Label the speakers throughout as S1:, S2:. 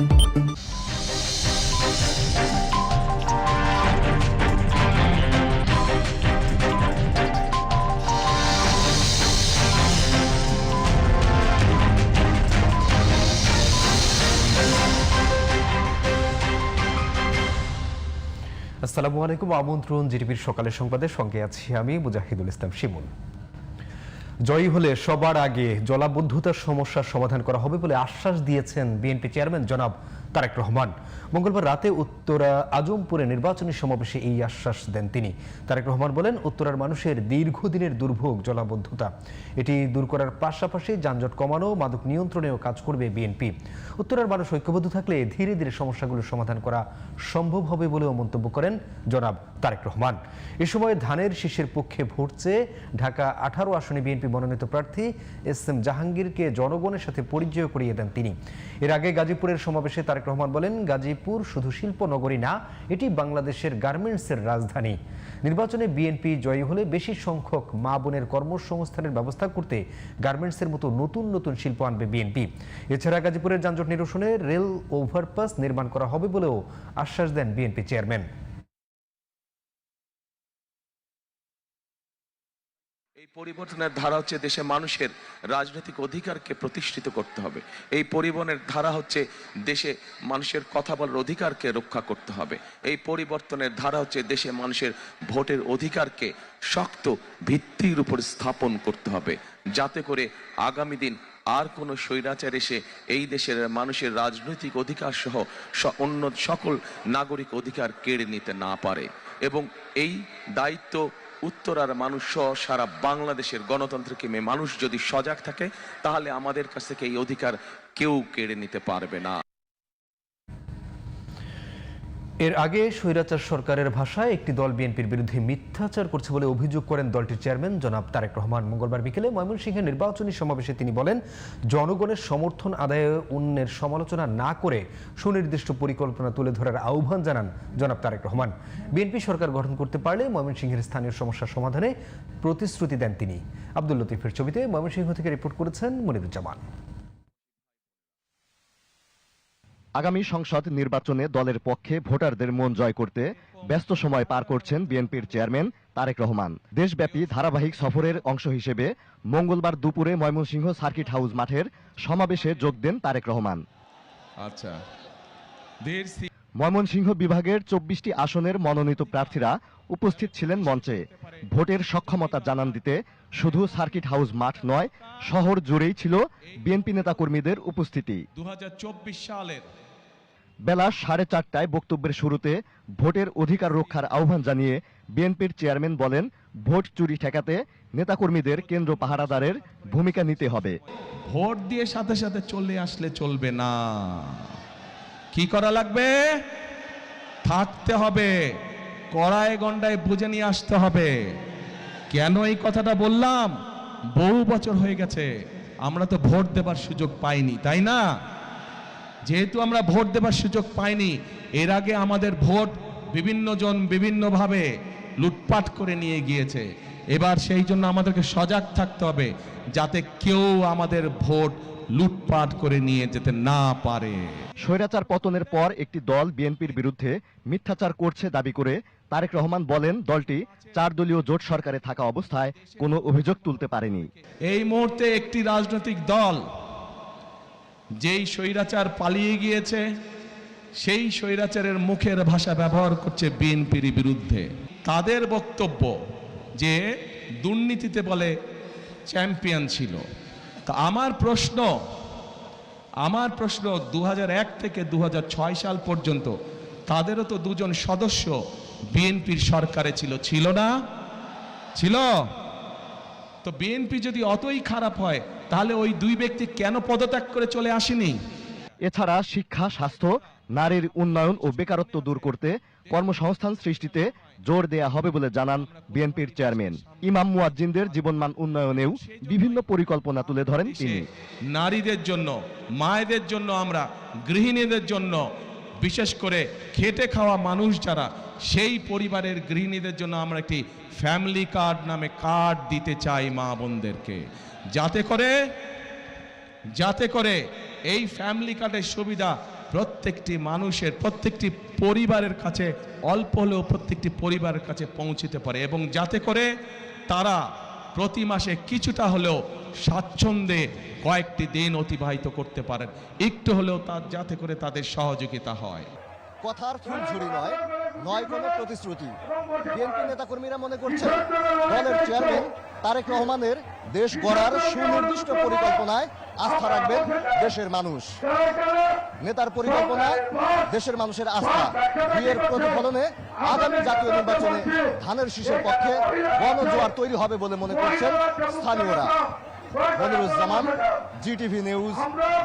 S1: আসসালামু আলাইকুম আমন্ত্রণ জিটিভির সকালের সংবাদের সঙ্গে আছি আমি মুজাহিদুল ইসলাম শিমুল। জয়ী হলে সবার আগে জলাবদ্ধতার সমস্যার সমাধান করা হবে বলে আশ্বাস দিয়েছেন বিএনপি চেয়ারম্যান জনাব তারেক রহমান। মঙ্গলবার রাতে উত্তরা আজমপুরে নির্বাচনী সমাবেশে এই আশ্বাস দেন তিনি। তারেক রহমান বলেন, উত্তরার মানুষের দীর্ঘদিনের দুর্ভোগ, জলাবদ্ধতা। এটি দূর করার পাশাপাশি যানজট কমানো, মাদক নিয়ন্ত্রণেও কাজ করবে বিএনপি। উত্তরার মানুষ ঐক্যবদ্ধ থাকলে ধীরে ধীরে সমস্যাগুলোর সমাধান করা সম্ভব হবে বলেও মন্তব্য করেন জনাব তারেক রহমান। এ সময় ধানের শীষের পক্ষে ভোট চেয়ে ঢাকা আঠারো আসনে বিএনপি মনোনীত প্রার্থী এস এম জাহাঙ্গীরকে জনগণের সাথে পরিচয় করিয়ে দেন তিনি। এর আগে গাজীপুরের সমাবেশে তারেক রহমান বলেন, গাজীপুর শুধু শিল্প নগরী না, এটি বাংলাদেশের গার্মেন্টসের রাজধানী। নির্বাচনে বিএনপি জয়ী হলে বেশি সংখ্যক মা বোনের কর্মসংস্থানের ব্যবস্থা করতে গার্মেন্টসের মতো নতুন নতুন শিল্প আনবে বিএনপি। এছাড়া গাজীপুরের যানজট নিরসনে রেল ওভারপাস নির্মাণ করা হবে বলেও আশ্বাস দেন বিএনপি চেয়ারম্যান।
S2: পরিবর্তনের ধারা হচ্ছে দেশে মানুষের রাজনৈতিক অধিকারকে প্রতিষ্ঠিত করতে হবে। এই পরিবর্তনের ধারা হচ্ছে দেশে মানুষের কথা বলার অধিকারকে রক্ষা করতে হবে। এই পরিবর্তনের ধারা হচ্ছে দেশে মানুষের ভোটের অধিকারকে শক্ত ভিত্তির উপর স্থাপন করতে হবে। যাতে করে আগামী দিন আর কোনো স্বৈরাচার এসে এই দেশের মানুষের রাজনৈতিক অধিকার সহ অন্য সকল নাগরিক অধিকার কেড়ে নিতে না পারে। এবং এই দায়িত্ব উত্তরার মানুষ সারা বাংলাদেশের গণতন্ত্রকে মেয়ে মানুষ যদি সজাগ থাকে, তাহলে আমাদের কাছ থেকে এই অধিকার কেউ কেড়ে নিতে পারবে না।
S1: এর আগে স্বৈরাচার সরকারের ভাষায় একটি দল বিএনপির বিরুদ্ধে মিথ্যাচার করছে বলে অভিযোগ করেন দলটির চেয়ারম্যান জনাব তারেক রহমান। মঙ্গলবার বিকেলে ময়মনসিংহের নির্বাচনী সমাবেশে তিনি বলেন, জনগণের সমর্থন আদায়ে অন্যের সমালোচনা না করে সুনির্দিষ্ট পরিকল্পনা তুলে ধরার আহ্বান জানান জনাব তারেক রহমান। বিএনপি সরকার গঠন করতে পারলে ময়মনসিংহের স্থানীয় সমস্যার সমাধানে প্রতিশ্রুতি দেন তিনি। আব্দুল লতিফের ছবিতে ময়মনসিংহ থেকে রিপোর্ট করেছেন মনিরুজ্জামান।
S3: আগামী সংসদ নির্বাচনে দলের পক্ষে ভোটারদের মন জয় করতে ব্যস্ত সময় পার করছেন বিএনপির চেয়ারম্যান তারেক রহমান। দেশব্যাপী ধারাবাহিক সফরের অংশ হিসেবে মঙ্গলবার দুপুরে ময়মনসিংহ সার্কিট হাউস মাঠের সমাবেশে যোগ দেন তারেক রহমান।
S4: আচ্ছা।
S3: ময়মনসিংহ বিভাগের চব্বিশটি আসনের মনোনীত প্রার্থীরা উপস্থিত ছিলেন মঞ্চে। ভোটের সক্ষমতা জানান দিতে শুধু সার্কিট হাউস মাঠ নয় শহর জুড়েই ছিল বিএনপি নেতাকর্মীদের উপস্থিতি।
S4: 2024 সালের
S3: বেলা সাড়ে চারটায় বক্তব্যের শুরুতে ভোটের অধিকার রক্ষার আহ্বান জানিয়ে বিএনপির চেয়ারম্যান বলেন ভোট চুরি ঠেকাতে নেতাকর্মীদের কেন্দ্র পাহারাদারের ভূমিকা নিতে হবে।
S4: ভোট দিয়ে সাথে সাথে চলে আসলে চলবে না। কি করা লাগবে? থাকতে হবে। কড়ায় গন্ডায় বুঝে নিয়ে আসতে হবে। কেন এই কথাটা বললাম? বহু বছর হয়ে গেছে, আমরা তো ভোট দেবার সুযোগ পাইনি, তাই না? যেহেতু আমরা ভোট দেবার সুযোগ পাইনি, এর আগে আমাদের ভোট বিভিন্ন জন বিভিন্নভাবে লুটপাট করে নিয়ে গিয়েছে। এবার সেই জন্য আমাদেরকে সজাগ থাকতে হবে, যাতে কেউ আমাদের ভোট লুটপাট করে নিয়ে যেতে না পারে।
S3: স্বৈরাচার পতনের পর একটি দল বিএনপির বিরুদ্ধে মিথ্যাচার করছে দাবি করে তারেক রহমান বলেন, দলটি চার দলীয় জোট সরকারে থাকা অবস্থায় কোনো অভিযোগ তুলতে পারেনি।
S4: এই মুহূর্তে একটি রাজনৈতিক দল যেই স্বৈরাচার পালিয়ে গিয়েছে, সেই স্বৈরাচারের মুখের ভাষা ব্যবহার করছে বিএনপির বিরুদ্ধে। তাদের বক্তব্য যে দুর্নীতিতে বলে চ্যাম্পিয়ন ছিল। তা আমার প্রশ্ন আমার প্রশ্ন দু হাজার এক থেকে দু হাজার ছয় সাল পর্যন্ত তাদেরও তো দুজন সদস্য বিএনপির সরকারে ছিল ছিল না? ছিল। তো বিএনপি যদি অতই খারাপ হয় তাহলে ওই দুই ব্যক্তি কেন পদত্যাগ করে চলে আসেনি?
S3: এছাড়া শিক্ষা স্বাস্থ্য নারীর উন্নয়ন ও বেকারত্ব দূর করতে কর্মসংস্থান সৃষ্টিতে জোর দেয়া হবে বলে জানান বিএনপির চেয়ারম্যান। ইমাম মুয়াজ্জিনদের জীবনমান উন্নয়নেও বিভিন্ন পরিকল্পনা তুলে ধরেন তিনি।
S4: নারীদের জন্য মায়েদের জন্য আমরা গৃহিণীদের জন্য বিশেষ করে খেটে খাওয়া মানুষ যারা, সেই পরিবারের গৃহিণীদের জন্য আমরা একটি ফ্যামিলি কার্ড নামে কার্ড দিতে চাই মা বোনদেরকে। যাতে করে যাতে করে এই ফ্যামিলি কার্ডের সুবিধা প্রত্যেকটি মানুষের, প্রত্যেকটি পরিবারের কাছে, অল্প হলেও প্রত্যেকটি পরিবারের কাছে পৌঁছিতে পারে। এবং যাতে করে তারা প্রতি মাসে কিছুটা হলেও স্বাচ্ছন্দ্যে কয়েকটি দিন অতিবাহিত করতে পারেন। একটু হলেও তার যাতে করে তাদের সহযোগিতা হয়।
S3: কথার ফুল ঝুড়ি নয়। নয় কোনো প্রতিশ্রুতি। বিএনপি নেতাকর্মীরা মনে করছেন দলের চেয়ারম্যান তারেক রহমানের দেশ গড়ার সুনির্দিষ্ট পরিকল্পনায় আস্থা রাখবেন দেশের মানুষ। নেতার পরিকল্পনায় দেশের মানুষের আস্থা। বিয়ের প্রতিফলনে আগামী জাতীয় নির্বাচনে ধানের শীষের পক্ষে গণজোয়ার তৈরি হবে বলে মনে করছেন স্থানীয়রা। Moniruzzaman GTV news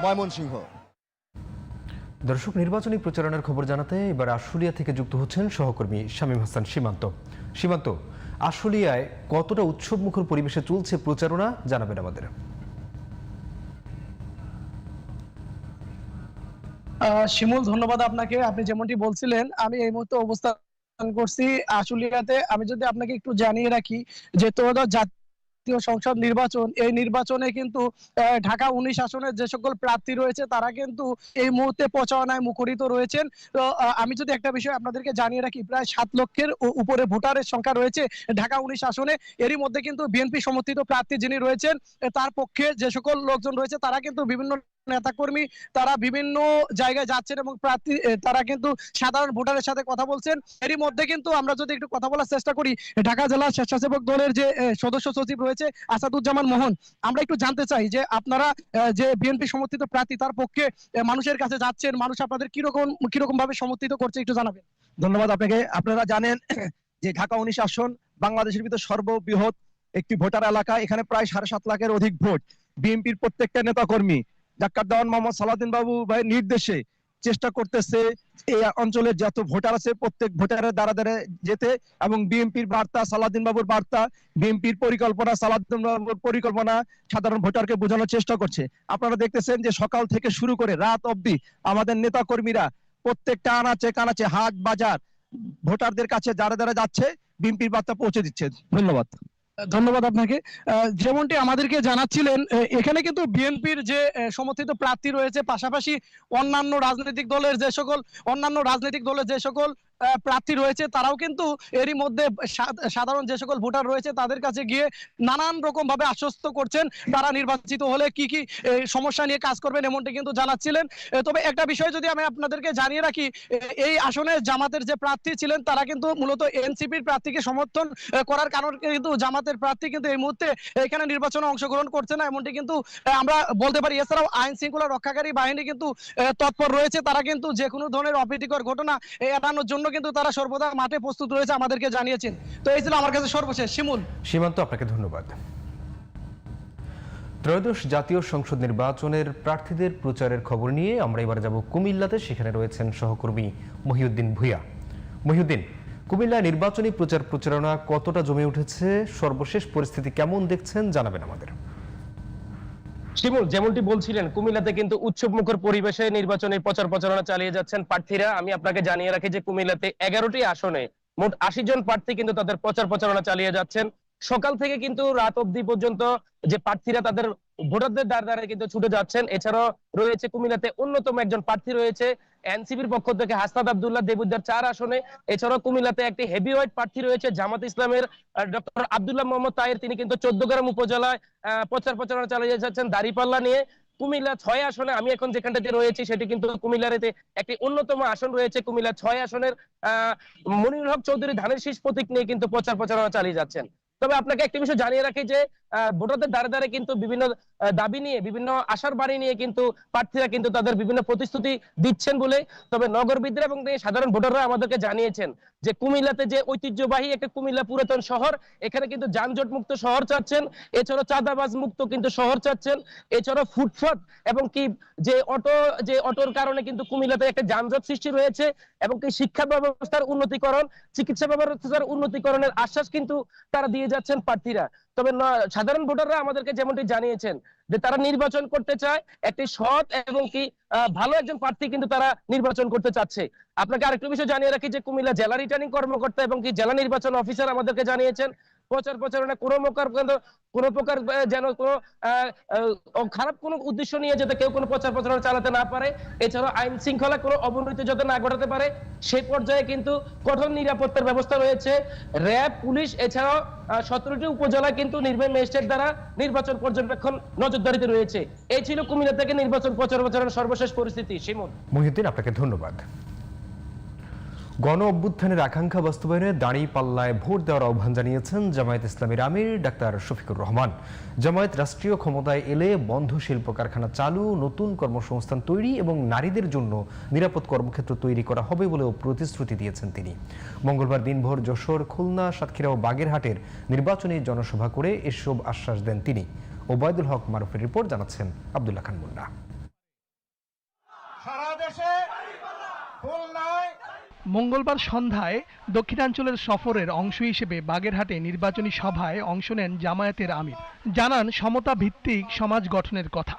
S3: Mymensingh.
S1: দর্শক, নির্বাচনী প্রচারণার খবর জানাতে এবার আশুলিয়া থেকে যুক্ত হচ্ছেন সহকর্মী শামীম হাসান সীমান্ত। সীমান্ত, আশুলিয়ায় কতটা উৎসবমুখর পরিবেশে চলছে প্রচারণা জানাবেন আমাদের।
S5: শিমুল, ধন্যবাদ আপনাকে। আপনি যেমনটি বলছিলেন, আমি এই মুহূর্তে অবস্থান করছি আশুলিয়াতে। আমি যদি আপনাকে একটু জানিয়ে রাখি যে ত্রয়োদশ জাতীয় সংসদ নির্বাচন। এই নির্বাচনে কিন্তু ঢাকা উনিশ আসনের যে সকল প্রার্থী রয়েছে, তারা কিন্তু এই মুহূর্তে প্রচারণায় মুখরিত রয়েছেন। আমি যদি একটা বিষয় আপনাদেরকে জানিয়ে রাখি, প্রায় সাত লক্ষের উপরে ভোটারের সংখ্যা রয়েছে ঢাকা উনিশ আসনে। এরই মধ্যে কিন্তু বিএনপি সমর্থিত প্রার্থী যিনি রয়েছেন তার পক্ষে যে সকল লোকজন রয়েছে, তারা কিন্তু বিভিন্ন নেতাকর্মী তারা বিভিন্ন জায়গায় যাচ্ছেন এবং প্রার্থী তারা কিন্তু সাধারণ ভোটারের সাথে কথা বলছেন। এরই মধ্যে কিন্তু আমরা যদি একটু কথা বলার চেষ্টা করি, ঢাকা জেলা স্বেচ্ছাসেবক দলের যে সদস্য সচিব রয়েছে আসাদুজ্জামান মোহন, আমরা একটু জানতে চাই যে আপনারা যে বিএনপি সমর্থিত প্রার্থী তার পক্ষে মানুষের কাছে যাচ্ছেন, মানুষ আপনাদের কীরকম কীরকম ভাবে সমর্থিত করছে একটু জানাবেন।
S6: ধন্যবাদ আপনাকে। আপনারা জানেন যে ঢাকা উনিশ আসন বাংলাদেশের ভিতর সর্ববৃহৎ একটি ভোটার এলাকা, এখানে প্রায় সাড়ে সাত লাখের অধিক ভোট। বিএনপির প্রত্যেকটা নেতাকর্মী ডাক্তার দেওয়ান মোহাম্মদ সালাউদ্দিন বাবু ভাইয়ের নির্দেশে চেষ্টা করতেছে এই অঞ্চলের যত ভোটার আছে, প্রত্যেক ভোটারের দ্বারা দ্বারা যেতে এবং বিএনপির বার্তা, সালাউদ্দিন বাবুর বার্তা, বিএনপির পরিকল্পনা, সালাউদ্দিন বাবুর পরিকল্পনা সাধারণ ভোটারকে বোঝানোর চেষ্টা করছে। আপনারা দেখতেছেন যে সকাল থেকে শুরু করে রাত অবধি আমাদের নেতা কর্মীরা প্রত্যেকটা আনাচে কানাচে হাট বাজার ভোটারদের কাছে যারা যারা যাচ্ছে, বিএনপির বার্তা পৌঁছে দিচ্ছে। ধন্যবাদ।
S5: ধন্যবাদ আপনাকে। যেমনটি আমাদেরকে জানাচ্ছিলেন এখানে কিন্তু বিএনপির যে সমর্থিত প্রার্থী রয়েছে, পাশাপাশি অন্যান্য রাজনৈতিক দলের যে সকল, অন্যান্য রাজনৈতিক দলের যে সকল প্রার্থী রয়েছে, তারাও কিন্তু এরই মধ্যে সাধারণ যে সকল ভোটার রয়েছে তাদের কাছে গিয়ে নানান রকম ভাবে আশ্বস্ত করছেন তারা নির্বাচিত হলে কি কি সমস্যা নিয়ে কাজ করবেন এমনটি কিন্তু জানাচ্ছিলেন। তবে একটা বিষয় যদি আমি আপনাদেরকে জানিয়ে রাখি এই আসনে জামাতের যে প্রার্থী ছিলেন, তারা কিন্তু মূলত এনসিপির প্রার্থীকে সমর্থন করার কারণে কিন্তু জামাতের প্রার্থী কিন্তু এই মুহূর্তে এখানে নির্বাচনে অংশগ্রহণ করছে না, এমনটি কিন্তু আমরা বলতে পারি। এছাড়াও আইন শৃঙ্খলা রক্ষাকারী বাহিনী কিন্তু তৎপর রয়েছে। তারা কিন্তু যে কোনো ধরনের অপ্রীতিকর ঘটনা এড়ানোর জন্য কিন্তু তারা সর্বদা মাঠে প্রস্তুত রয়েছে, আমাদেরকে জানিয়েছেন। তো এই ছিল আমার কাছে সর্বশেষ। শিমুল?
S1: সীমান্ত আপনাকে ধন্যবাদ। ত্রয়োদশ জাতীয় সংসদ নির্বাচনের প্রার্থীদের প্রচারের খবর নিয়ে আমরা এবার যাব কুমিল্লাতে। সেখানে রয়েছেন সহকর্মী মহিউদ্দিন ভুইয়া। মহিউদ্দিন, কুমিল্লায় নির্বাচনী প্রচার প্রচারণা কতটা জমে উঠেছে? সর্বশেষ পরিস্থিতি কেমন দেখছেন? জানাবেন আমাদের।
S7: শিমুল, যেমনটি বলছিলেন, কুমিল্লাতে কিন্তু উৎসবমুখর পরিবেশে নির্বাচনী প্রচার প্রচারণা চালিয়ে যাচ্ছেন প্রার্থীরা। আমি আপনাকে জানিয়ে রাখি যে কুমিল্লাতে এগারোটি আসনে মোট আশি জন প্রার্থী কিন্তু তাদের প্রচার প্রচারণা চালিয়ে যাচ্ছেন। সকাল থেকে কিন্তু রাত অবধি পর্যন্ত যে প্রার্থীরা তাদের ভোটারদের দ্বার দ্বারে কিন্তু ছুটে যাচ্ছেন। এছাড়াও রয়েছে কুমিল্লাতে অন্যতম একজন প্রার্থী রয়েছে এনসিপির পক্ষ থেকে হাসনাদ আব্দুল্লাহ দেবুদ্দার চার আসনে, এছাড়াও কুমিল্লাতে একটি হেভিওয়েট প্রার্থী রয়েছে জামাত ইসলামের ডক্টর আব্দুল্লাহ মোহাম্মদ তাহের তিনি কিন্তু চোদ্দগ্রাম উপজেলায় প্রচার প্রচারণা চালিয়ে যাচ্ছেন দাঁড়িপাল্লা নিয়ে। কুমিল্লা ছয় আসনে আমি এখন যেখানটাতে রয়েছি সেটি কিন্তু কুমিল্লাতে একটি অন্যতম আসন রয়েছে, কুমিল্লা ছয় আসনের, আহ মনিরুল হক চৌধুরী ধানের শীষ প্রতীক নিয়ে কিন্তু প্রচার প্রচারণা চালিয়ে যাচ্ছেন। তবে আপনাকে একটি বিষয় জানিয়ে রাখি যে ভোটারদের দ্বারে দ্বারে কিন্তু বিভিন্ন দাবি নিয়ে, বিভিন্ন আশার বাড়ি নিয়ে কিন্তু প্রার্থীরা কিন্তু তাদের বিভিন্ন প্রতিশ্রুতি দিচ্ছেন বলে। তবে নগরবিদরা এবং সাধারণ ভোটাররা আমাদেরকে জানিয়েছেন যে কুমিল্লাতে যে ঐতিহ্যবাহী একটা কুমিল্লা পুরাতন শহর, এখানে কিন্তু যানজট মুক্ত শহর চাচ্ছেন। এছাড়াও চাঁদাবাজ মুক্ত কিন্তু শহর চাচ্ছেন। এছাড়াও ফুটপাত এবং কি যে অটো, যে অটোর কারণে কিন্তু কুমিল্লাতে একটা যানজট সৃষ্টি রয়েছে এবং কি শিক্ষা ব্যবস্থার উন্নতিকরণ, চিকিৎসা ব্যবস্থার উন্নতিকরণের আশ্বাস কিন্তু তারা দিয়ে যাচ্ছেন প্রার্থীরা। তবে সাধারণ ভোটাররা আমাদেরকে যেমনটি জানিয়েছেন যে তারা নির্বাচন করতে চায়, একটি সৎ এবং কি ভালো একজন প্রার্থী কিন্তু তারা নির্বাচন করতে চাচ্ছে। আপনাকে আরেকটু বিষয় জানিয়ে রাখি যে কুমিল্লা জেলা রিটার্নিং কর্মকর্তা এবং কি জেলা নির্বাচন অফিসার আমাদেরকে জানিয়েছেন প্রচার প্রচারণা, কোনো প্রকার কোনো প্রকার যেন কোনো খারাপ কোনো উদ্দেশ্য নিয়ে যাতে কেউ কোনো প্রচার প্রচারণা চালাতে না পারে। এছাড়াও আইন শৃঙ্খলা কোনো অবনতি যাতে না ঘটাতে পারে সেই পর্যায়ে কিন্তু কঠোর নিরাপত্তার ব্যবস্থা রয়েছে। র্যাব, পুলিশ, এছাড়াও সতেরোটি উপজেলা কিন্তু নির্বাহী ম্যাজিস্ট্রেট দ্বারা নির্বাচন পর্যবেক্ষণ নজরদারিতে রয়েছে। এই ছিল কুমিল্লা থেকে নির্বাচন প্রচার প্রচারণার সর্বশেষ পরিস্থিতি। শিমুল।
S1: মহিউদ্দিন, আপনাকে ধন্যবাদ। গণ অভ্যুত্থানের আকাঙ্ক্ষা বাস্তবায়নে দাঁড়িয়ে পাল্লায় ভোট দেওয়ার আহ্বান জানিয়েছেন জামায়াত ইসলামের আমির ডাক্তার শফিকুর রহমান। জামায়াত রাষ্ট্রীয় ক্ষমতায় এলে বন্ধ শিল্প কারখানা চালু, নতুন কর্মসংস্থান তৈরি এবং নারীদের জন্য নিরাপদ কর্মক্ষেত্র তৈরি করা হবে বলেও প্রতিশ্রুতি দিয়েছেন তিনি। মঙ্গলবার দিনভর যশোর, খুলনা, সাতক্ষীরা ও বাগেরহাটের নির্বাচনী জনসভা করে এসব আশ্বাস দেন তিনি। ওবায়দুল হক মারুফের রিপোর্ট জানাচ্ছেন আব্দুল্লাহ খান মুন্না
S8: সারা দেশে খুলনায়
S9: মঙ্গলবার সন্ধ্যায় দক্ষিণাঞ্চলের সফরের অংশ হিসেবে বাগেরহাটে নির্বাচনী সভায় অংশ নেন জামায়াতের আমির। জানান সমতা ভিত্তিক সমাজ গঠনের কথা।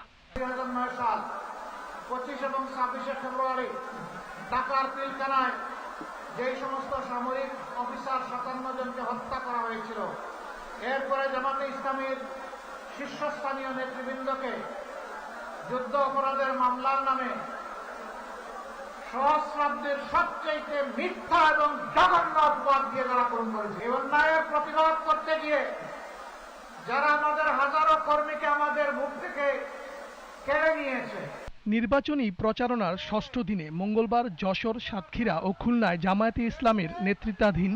S8: যেই সমস্ত সামরিক অফিসার সাতান্ন জনকে হত্যা করা হয়েছিল, এরপরে জামাতে ইসলামীর শীর্ষস্থানীয় নেতৃবৃন্দকে যুদ্ধ অপরাধের মামলার নামে সহস্রাব্দের সবচেয়ে মিথ্যা এবং জঘন্য অপবাদ দিয়ে যারা পূরণ করেছে এই অন্যায়ের প্রতিবাদ করতে গিয়ে যারা আমাদের হাজারো কর্মীকে আমাদের মুখ থেকে কেড়ে নিয়েছে।
S9: নির্বাচনী প্রচারণার ষষ্ঠ দিনে মঙ্গলবার যশোর, সাতক্ষীরা ও খুলনায় জামায়াতে ইসলামের নেতৃত্বাধীন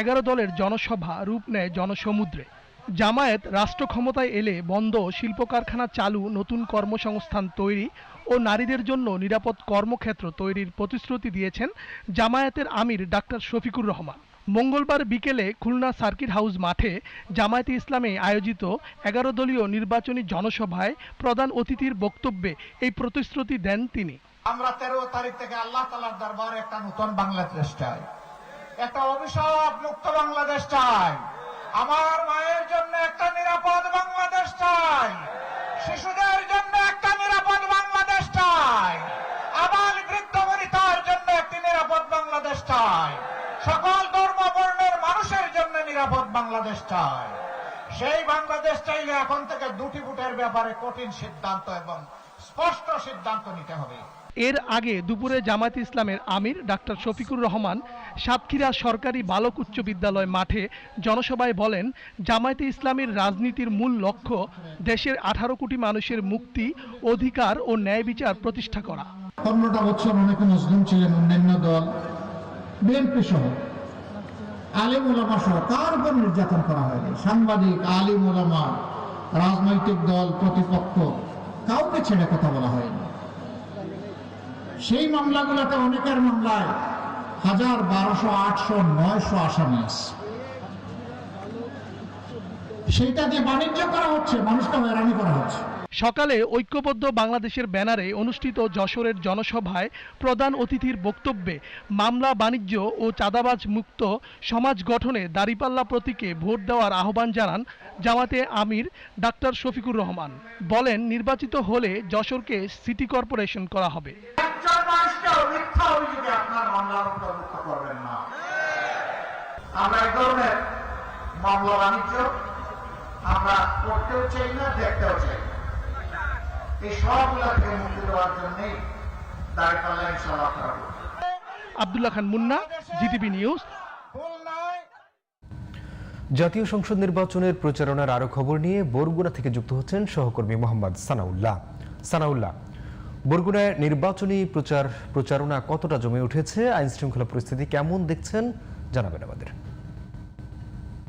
S9: এগারো দলের জনসভা রূপ নেয় জনসমুদ্রে। জামায়াত রাষ্ট্র ক্ষমতায় এলে বন্ধ শিল্প কারখানা চালু নতুন কর্মসংস্থান তৈরি ও নারীদের জন্য নিরাপদ কর্মক্ষেত্র তৈরির প্রতিশ্রুতি দিয়েছেন জামায়াতের আমির ডাক্তার শফিকুর রহমান। মঙ্গলবার বিকেলে খুলনা সার্কিট হাউস মাঠে জামায়াতে ইসলামে আয়োজিত এগারো দলীয় নির্বাচনী জনসভায় প্রধান অতিথির বক্তব্যে এই প্রতিশ্রুতি দেন তিনি।
S8: আমরা তেরো তারিখ থেকে আল্লাহ তালার দরবারে একটা নতুন বাংলাদেশ চাই। একটা অভিশাপ মুক্ত বাংলাদেশ চাই। আমার মায়ের জন্য একটা নিরাপদ বাংলাদেশ চাই। শিশুদের জন্য একটা নিরাপদ বাংলাদেশ চাই। আবাল বৃদ্ধ বনিতার জন্য একটি নিরাপদ বাংলাদেশ চাই। সকল ধর্ম বর্ণের মানুষের জন্য নিরাপদ বাংলাদেশ চাই। সেই বাংলাদেশ চাইলে এখন থেকে দুটি ফুটের ব্যাপারে কঠিন সিদ্ধান্ত এবং স্পষ্ট সিদ্ধান্ত নিতে হবে।
S9: এর আগে দুপুরে জামায়াতে ইসলামের আমির ডাক্তার শফিকুর রহমান সাতক্ষীরা সরকারি বালক উচ্চ বিদ্যালয় মাঠে জনসভায় বলেন, জামায়াতে ইসলামের রাজনীতির মূল লক্ষ্য দেশের আঠারো কোটি মানুষের মুক্তি, অধিকার ও ন্যায় বিচার প্রতিষ্ঠা করা।
S10: পনেরোটা বছর অনেকে মুসলিম ছিলেন, অন্যান্য দল, বিএনপি সহ আলিম ওলামা সহ কার উপর নির্যাতন করা হয়নি। সাংবাদিক আলিম ওলামা রাজনৈতিক দল, প্রতিপক্ষ, কাউকে ছেড়ে কথা বলা হয়নি। সেই মামলাগুলোতে অনেকের মামলায় হাজার বারোশো, আটশো, নয়শো আসামি আছে। সেইটা দিয়ে বাণিজ্য করা হচ্ছে, মানুষকে হয়রানি করা হচ্ছে।
S9: সকালে ঐক্যবদ্ধ বাংলাদেশের ব্যানারে অনুষ্ঠিত যশোরের জনসভায় প্রধান অতিথির বক্তব্যে মামলা, বাণিজ্য ও চাঁদাবাজ মুক্ত সমাজ গঠনে দাঁড়িপাল্লা প্রতীকে ভোট দেওয়ার আহ্বান জানান জামাতে আমির ডাক্তার শফিকুর রহমান। বলেন, নির্বাচিত হলে যশোরকে সিটি কর্পোরেশন করা হবে।
S8: আমরা এই ধরনের মামলা বাণিজ্য, আমরা করতেও চাই না, দেখতেও চাই এই সবগুলা থেকে মুক্তি দেওয়ার জন্যই দাঁড়িপাল্লা ইনশাল্লাহ করা
S9: আবদুল্লাহ খান মুন্না জিটিভি নিউজ।
S1: জাতীয় সংসদ নির্বাচনের প্রচারণার আরও খবর নিয়ে বরগুনা থেকে যুক্ত হচ্ছেন সহকর্মী মোহাম্মদ সানাউল্লাহ। সানাউল্লাহ বরগুনায় নির্বাচনী প্রচার প্রচারণা কতটা জমে উঠেছে? আইন শৃঙ্খলা পরিস্থিতি কেমন দেখছেন? জানাবেন আমাদের।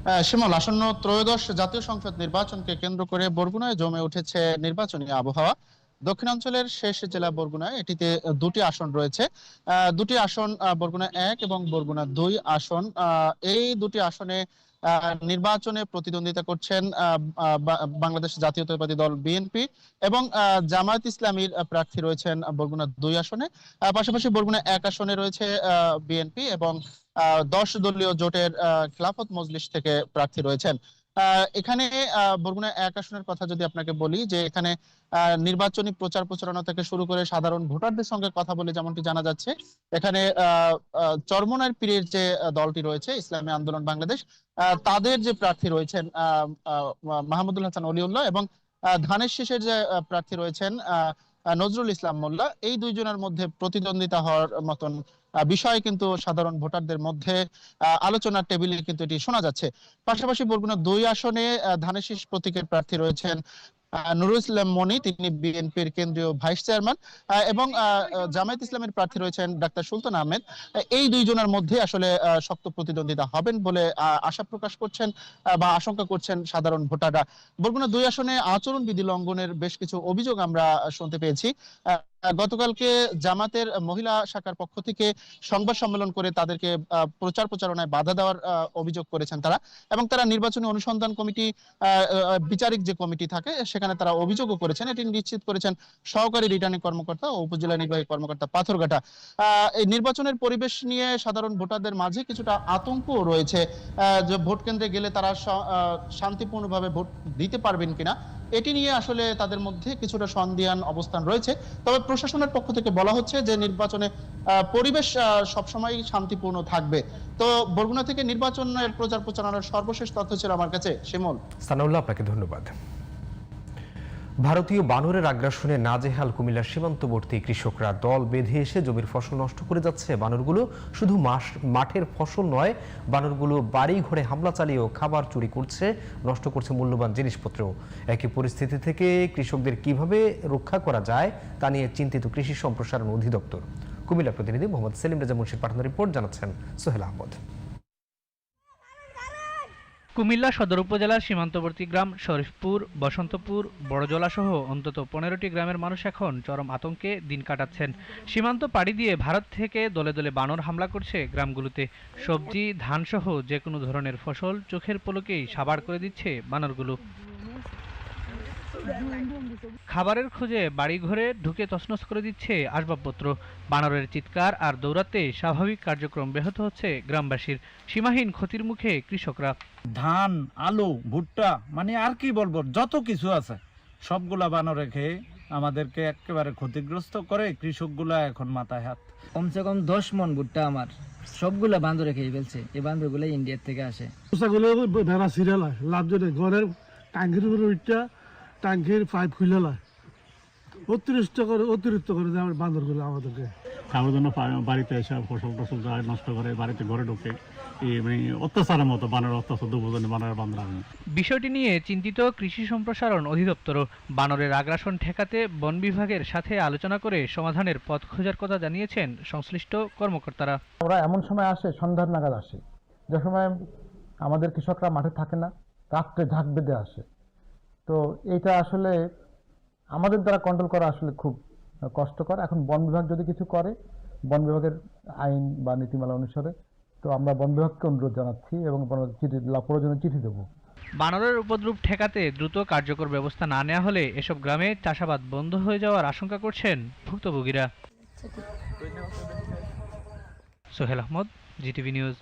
S11: শিমল আসন্ন ত্রয়োদশ জাতীয় সংসদ নির্বাচনকে কেন্দ্র করে বরগুনায় জমে উঠেছে নির্বাচনী আবহাওয়া। দক্ষিণাঞ্চলের শেষ জেলা বরগুনায় এটিতে দুটি আসন রয়েছে। দুটি আসন বরগুনা এক এবং বরগুনা দুই আসন। এই দুটি আসনে নির্বাচনে প্রতিদ্বন্দ্বিতা করছেন বাংলাদেশ জাতীয়তাবাদী দল বিএনপি এবং জামায়াত ইসলামীর প্রার্থী রয়েছেন বরগুনা দুই আসনে। পাশাপাশি বরগুনা এক আসনে রয়েছে বিএনপি এবং দশ দলীয় জোটের খিলাফত মজলিস থেকে প্রার্থী রয়েছেন। এখানে বরগুনা এক আসনের কথা যদি আপনাকে বলি যে এখানে নির্বাচনী প্রচার প্রচারণা থেকে শুরু করে সাধারণ ভোটারদের সঙ্গে কথা বলে যেমনটি জানা যাচ্ছে এখানে চরমনার পীরের যে দলটি রয়েছে ইসলামী আন্দোলন বাংলাদেশ তাদের যে প্রার্থী রয়েছেন মাহমুদুল হাসান অলিউল্লাহ এবং ধানের শেষের যে প্রার্থী রয়েছেন আহ, নজরুল ইসলাম মোল্লা, এই দুইজনের মধ্যে প্রতিদ্বন্দ্বিতা হওয়ার মতন বিষয় কিন্তু সাধারণ ভোটারদের মধ্যে আলোচনার টেবিলে কিন্তু এটি শোনা যাচ্ছে। পাশাপাশি বরগুনা দুই আসনে শীষ প্রতীকের প্রার্থী রয়েছেন নুরুল ইসলাম মনি তিনি বিএনপির কেন্দ্রীয় ভাইস চেয়ারম্যান এবং জামায়াত ইসলামের প্রার্থী রয়েছেন ডাক্তার সুলতান আহমেদ। আহ, এই দুইজনের মধ্যে আসলে শক্ত প্রতিদ্বন্দ্বিতা হবেন বলে আশা প্রকাশ করছেন বা আশঙ্কা করছেন সাধারণ ভোটাররা। বরগুনা দুই আসনে আচরণবিধি লঙ্ঘনের বেশ কিছু অভিযোগ আমরা শুনতে পেয়েছি। আহ, গতকালকে জামাতের মহিলা শাখার পক্ষ থেকে সংবাদ সম্মেলন করে তাদেরকে প্রচার প্রচারণায় বাধা দেওয়ার অভিযোগ করেছেন তারা এবং তারা নির্বাচনী অনুসন্ধান কমিটি বিচারিক যে কমিটি থাকে সেখানে তারা অভিযোগও করেছেন। এটি নিশ্চিত করেছেন সহকারী রিটার্নিং কর্মকর্তা ও উপজেলা নির্বাহী কর্মকর্তা পাথরঘাটা। এই নির্বাচনের পরিবেশ নিয়ে সাধারণ ভোটারদের মাঝে কিছুটা আতঙ্ক রয়েছে। যে ভোট কেন্দ্রে গেলে তারা শান্তিপূর্ণভাবে ভোট দিতে পারবেন কিনা এটি নিয়ে আসলে তাদের মধ্যে কিছুটা সন্দিহান অবস্থান রয়েছে। তবে প্রশাসনের পক্ষ থেকে বলা হচ্ছে যে নির্বাচনে পরিবেশ সবসময় শান্তিপূর্ণ থাকবে। তো বরগুনা থেকে নির্বাচনের প্রচার প্রচারণার সর্বশেষ তথ্য ছিল আমার কাছে। শিমুল।
S1: সানাউল্লাহ, আপনাকে ধন্যবাদ। ভারতীয় বানরের আগ্রাসনে নাজেহাল কুমিল্লার সীমান্তবর্তী কৃষকরা দল বেঁধে এসে জমির ফসল নষ্ট করে যাচ্ছে। বানরগুলো শুধু মাঠের ফসল নয়, বানরগুলো বাড়ি ঘরে হামলা চালিয়েও খাবার চুরি করছে, নষ্ট করছে মূল্যবান জিনিসপত্র। একই পরিস্থিতি থেকে কৃষকদের কীভাবে রক্ষা করা যায়, তা নিয়ে চিন্তিত কৃষি সম্প্রসারণ অধিদপ্তর। কুমিল্লা প্রতিনিধি মোহাম্মদ সেলিম রাজা মুন্সির পাঠানো রিপোর্ট জানাচ্ছেন সোহেল আহমদ।
S12: কুমিল্লা সদর উপজেলার সীমান্তবর্তী গ্রাম শরীফপুর, বসন্তপুর বড়জলাসহ অন্তত পনেরোটি গ্রামের মানুষ এখন চরম আতঙ্কে দিন কাটাচ্ছেন। সীমান্ত পাড়ি দিয়ে ভারত থেকে দলে দলে বানর হামলা করছে গ্রামগুলোতে। সবজি ধানসহ যে কোনো ধরনের ফসল চোখের পলকেই সাবাড় করে দিচ্ছে বানরগুলো। খাবারের খোঁজে বাড়িঘরে ঢুকে তছনছ করে দিচ্ছে আসবাবপত্র। বানরের চিৎকার আর দৌড়াতে স্বাভাবিক কার্যক্রম ব্যাহত হচ্ছে গ্রামবাসীর। সীমাহীন ক্ষতির মুখে কৃষকরা।
S13: ধান আলু ভুট্টা মানে আর কি বলব যত কিছু আছে সবগুলা বানরে খেয়ে আমাদেরকে একেবারে ক্ষতিগ্রস্ত করে কৃষকগুলা এখন মাথায় হাত।
S14: কমসে কম দশ মন ভুট্টা আমার। সবগুলা বান্দরে খেয়ে ফেলছে। এই বান্দরগুলো ইন্ডিয়ার থেকে আসে।
S10: সিরিয়াল হয়। ঘরের উপরে উঠটা ট্যাঙ্কির পাইপ খুলে লয়। অতিরিক্ত করে অতিরিক্ত করে দেয় আমার বান্দরগুলো আমাদেরকে।
S13: খাওয়ার জন্য বাড়িতে এসে ফসল টসল যায় নষ্ট করে বাড়িতে ঘরে ঢোকে মানে অত্যাচারের মতো বানর অত্যাচার দুবোজনে বানর বান্দর আমি।
S12: বিষয়টি নিয়ে চিন্তিত কৃষি সম্প্রসারণ অধিদপ্তর বানরের আগ্রাসন ঠেকাতে বন বিভাগের সাথে আলোচনা করে সমাধানের পথ খোঁজার কথা জানিয়েছেন সংশ্লিষ্ট কর্মকর্তারা।
S10: ওরা এমন সময় আসে সন্ধ্যার নাগাদ আসে। যে সময় আমাদের কৃষকরা মাঠে থাকে না রাত্রে ঝাঁক বেঁধে আসে। তো এটা আসলে আমাদের দ্বারা কন্ট্রোল করা আসলে খুব কষ্টকর। এখন বন বিভাগ যদি কিছু করে বন বিভাগের আইন বা নীতিমালা অনুসারে তো আমরা বন বিভাগকে অনুরোধ জানাচ্ছি এবং চিঠি প্রয়োজনে চিঠি দেবো।
S12: বানরের উপদ্রব ঠেকাতে দ্রুত কার্যকর ব্যবস্থা না নেওয়া হলে এসব গ্রামে চাষাবাদ বন্ধ হয়ে যাওয়ার আশঙ্কা করছেন ভুক্তভোগীরা। Sohel Ahmed GTV news.